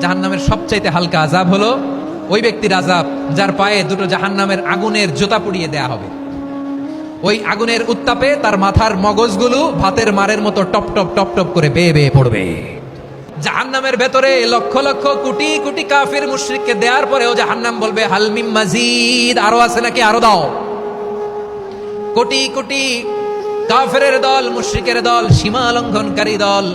জাহান্নামের সবচাইতে হালকা আজাব হলো ওই ব্যক্তির আজাব যার পায়ে দুটো জাহান্নামের আগুনের জোতা পুড়িয়ে দেয়া হবে। ওই আগুনের উত্তাপে তার মাথার মগজগুলো ভাতের মারের মতো টপ টপ টপ টপ করে বেয়ে বেয়ে পড়বে। জাহান্নামের ভেতরে লক্ষ লক্ষ কোটি কোটি কাফির মুশরিককে দেওয়ার পরেও জাহান্নাম বলবে হালমিম মাজিদ। আরও আছে নাকি? আরও দাও। কোটি কোটি কাফেরের দল, মুশরিকের দল, সীমা লঙ্ঘনকারী দল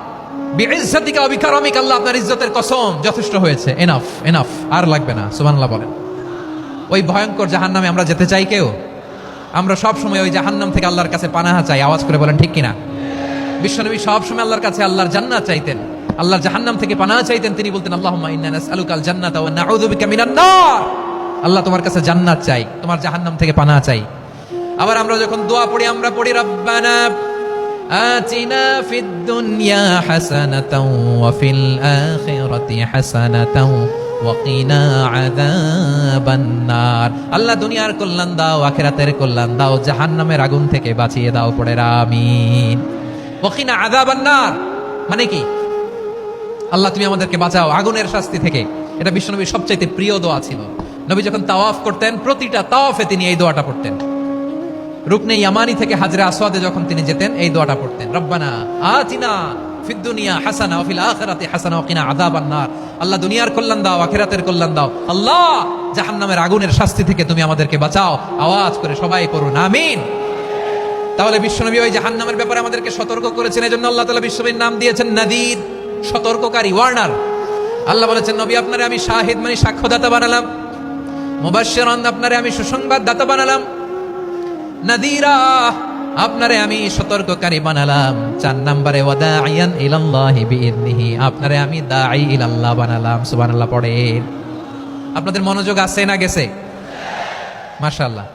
বিইজ্জাতিকা ওয়া বিকারামিক আল্লাহ আপনার ইজ্জতের কসম। যথেষ্ট হয়েছে। এনাফ এনাফ আর লাগবে না। সুবহানাল্লাহ বলেন। ওই ভয়ঙ্কর জাহান্নামে আমরা যেতে চাই কেউ? আমরা সব সময় ওই জাহান্নাম থেকে আল্লাহর কাছে পানাহা চাই। আওয়াজ করে বলেন, ঠিক কিনা? বিশ্বনবী সব সময় আল্লাহর কাছে আল্লাহর জান্নাত চাইতেন। আল্লাহর জাহান্নাম থেকে পানাহা চাইতেন। তিনি বলতেন, আল্লাহুম্মা ইন্না নাসআলুকাল জান্নাতা ওয়া নাউযু বিকা আল্লাহ তোমার কাছে জান্নাত চাই। তোমার জাহান্নাম থেকে পানাহা চাই। আবার আমরা যখন দোয়া পড়ি, আমরা পড়ি, রব্বানা আতিনা ফিদ দুনিয়া হাসানাতাও ওয়া ফিল আখিরাতি হাসানাতাও ওয়াকিনা আযাবান নার আল্লাহ দুনিয়ার কল্যাণ দাও, আখিরাতের কল্যাণ দাও, জাহান্নামের আগুন থেকে বাঁচিয়ে দাও পড়ে আমিন। ওয়াকিনা আযাবান নার মানে কি? আল্লাহ, তুমি আমাদেরকে বাঁচাও আগুনের শাস্তি থেকে। এটা বিশ্বনবীর সবচাইতে প্রিয় দোয়া ছিল। নবী যখন তাওয়াফ করতেন, প্রতিটা তাওয়াফে তিনি এই দোয়াটা পড়তেন। রুকনে ইয়ামানি থেকে হাজরা আসওয়াদে যখন তিনি যেতেন, এই দোয়াটা পড়তেন, রব্বানা আতিনা ফিদ দুনিয়া হাসানা ফিল আখিরাতি হাসানা কিনা আযাবান নার। আল্লাহ দুনিয়ার কল্যাণ দাও, আখিরাতের কল্যাণ দাও। আল্লাহ, জাহান্নামের আগুনের শাস্তি থেকে তুমি আমাদেরকে বাঁচাও। আওয়াজ করে সবাই পড়ুন, আমিন। তাহলে বিশ্বনবী ওই জাহান্নামের ব্যাপারে আমাদেরকে সতর্ক করেছেন, এজন্য আল্লাহ তাআলা বিশ্বনবীর নাম দিয়েছেন নাদির সতর্ককারী, ওয়ার্নার। আল্লাহ বলেছেন, নবী, আপনারে আমি শাহিদ মানে সাক্ষ্যদাতা বানালাম। মুবাশশিরান আপনারে আমি সুসংবাদ দাতা বানালাম। নাদিরা, আপনারে আমি সতর্ককারী বানালাম। চার নম্বরে আপনারে আমি বানালাম। পড়েন। আপনাদের মনোযোগ আছে না গেছে? মাশাআল্লাহ।